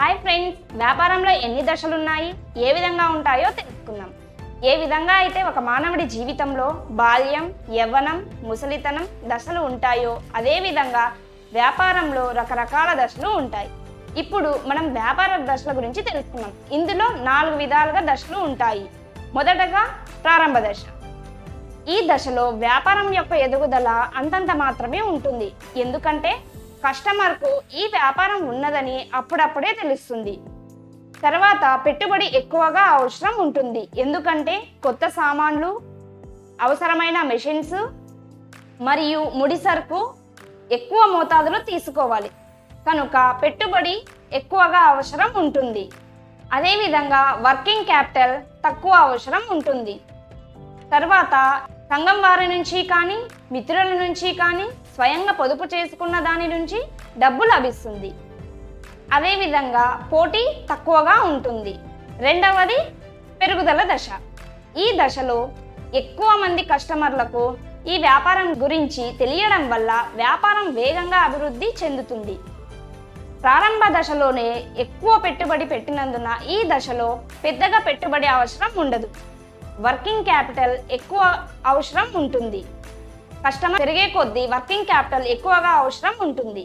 Hi friends వ్యాపారంలో ఎన్ని దశలు ఉన్నాయి ఏ విధంగా ఉంటాయో తెలుసుకుందాం. ఏ విధంగా అయితే ఒక మానవుడి జీవితంలో బాల్యం యవ్వనం ముసలితనం దశలు ఉంటాయో అదే విధంగా వ్యాపారంలో రకరకాల దశలు ఉంటాయి. ఇప్పుడు మనం వ్యాపార దశల గురించి తెలుసుకుందాం. ఇందులో నాలుగు విధాలుగా దశలు ఉంటాయి. మొదటగా ప్రారంభ దశ. ఈ దశలో వ్యాపారం యొక్క ఎదుగుదల అంతంత మాత్రమే ఉంటుంది. ఎందుకంటే కస్టమర్కు ఈ వ్యాపారం ఉన్నదని అప్పుడప్పుడే తెలుస్తుంది. తర్వాత పెట్టుబడి ఎక్కువగా అవసరం ఉంటుంది. ఎందుకంటే కొత్త సామాన్లు అవసరమైన మెషిన్స్ మరియు ముడి సరుకు ఎక్కువ మోతాదులో తీసుకోవాలి. కనుక పెట్టుబడి ఎక్కువగా అవసరం ఉంటుంది. అదేవిధంగా వర్కింగ్ క్యాపిటల్ తక్కువ అవసరం ఉంటుంది. తర్వాత సంఘం వారి నుంచి కానీ మిత్రుల నుంచి కానీ స్వయంగా పొదుపు చేసుకున్న దాని నుంచి డబ్బు లభిస్తుంది. అదేవిధంగా పోటీ తక్కువగా ఉంటుంది. రెండవది పెరుగుదల దశ. ఈ దశలో ఎక్కువ మంది కస్టమర్లకు ఈ వ్యాపారం గురించి తెలియడం వల్ల వ్యాపారం వేగంగా అభివృద్ధి చెందుతుంది. ప్రారంభ దశలోనే ఎక్కువ పెట్టుబడి పెట్టినందున ఈ దశలో పెద్దగా పెట్టుబడి అవసరం ఉండదు. వర్కింగ్ క్యాపిటల్ ఎక్కువ అవసరం ఉంటుంది. కస్టమర్ పెరిగే కొద్దీ వర్కింగ్ క్యాపిటల్ ఎక్కువగా అవసరం ఉంటుంది.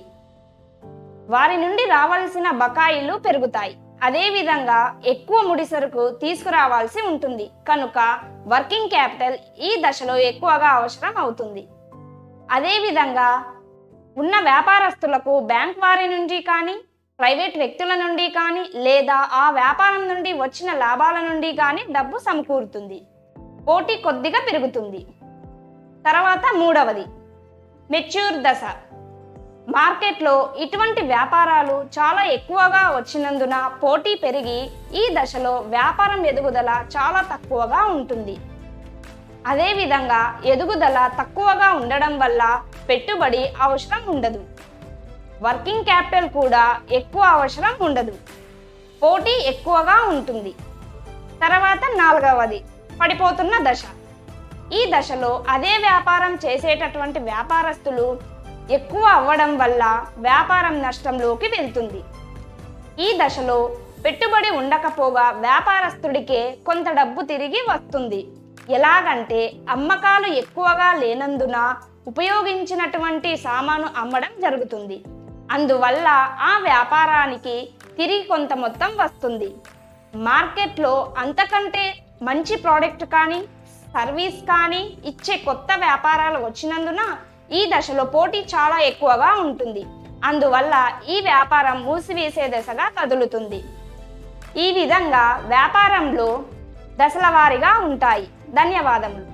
వారి నుండి రావాల్సిన బకాయిలు పెరుగుతాయి. అదేవిధంగా ఎక్కువ ముడిసరుకు తీసుకురావాల్సి ఉంటుంది. కనుక వర్కింగ్ క్యాపిటల్ ఈ దశలో ఎక్కువగా అవసరం అవుతుంది. అదేవిధంగా ఉన్న వ్యాపారస్తులకు బ్యాంక్ వారి నుండి కానీ ప్రైవేట్ వ్యక్తుల నుండి కానీ లేదా ఆ వ్యాపారం నుండి వచ్చిన లాభాల నుండి కానీ డబ్బు సమకూరుతుంది. పోటీ కొద్దిగా పెరుగుతుంది. తర్వాత మూడవది మెచ్యూర్ దశ. మార్కెట్లో ఇటువంటి వ్యాపారాలు చాలా ఎక్కువగా వచ్చినందున పోటీ పెరిగి ఈ దశలో వ్యాపారం ఎదుగుదల చాలా తక్కువగా ఉంటుంది. అదేవిధంగా ఎదుగుదల తక్కువగా ఉండడం వల్ల పెట్టుబడి అవసరం ఉండదు. వర్కింగ్ క్యాపిటల్ కూడా ఎక్కువ అవసరం ఉండదు. పోటీ ఎక్కువగా ఉంటుంది. తర్వాత నాలుగవది పడిపోతున్న దశ. ఈ దశలో అదే వ్యాపారం చేసేటటువంటి వ్యాపారస్తులు ఎక్కువ అవ్వడం వల్ల వ్యాపారం నష్టంలోకి వెళ్తుంది. ఈ దశలో పెట్టుబడి ఉండకపోగా వ్యాపారస్తుడికే కొంత డబ్బు తిరిగి వస్తుంది. ఎలాగంటే అమ్మకాలు ఎక్కువగా లేనందున ఉపయోగించినటువంటి సామాను అమ్మడం జరుగుతుంది. అందువల్ల ఆ వ్యాపారానికి తిరిగి కొంత మొత్తం వస్తుంది. మార్కెట్లో అంతకంటే మంచి ప్రోడక్ట్ కానీ సర్వీస్ కానీ ఇచ్చే కొత్త వ్యాపారాలు వచ్చినందున ఈ దశలో పోటీ చాలా ఎక్కువగా ఉంటుంది. అందువల్ల ఈ వ్యాపారం మూసివేసే దశగా కదులుతుంది. ఈ విధంగా వ్యాపారంలో దశల వారీగా ఉంటాయి. ధన్యవాదములు.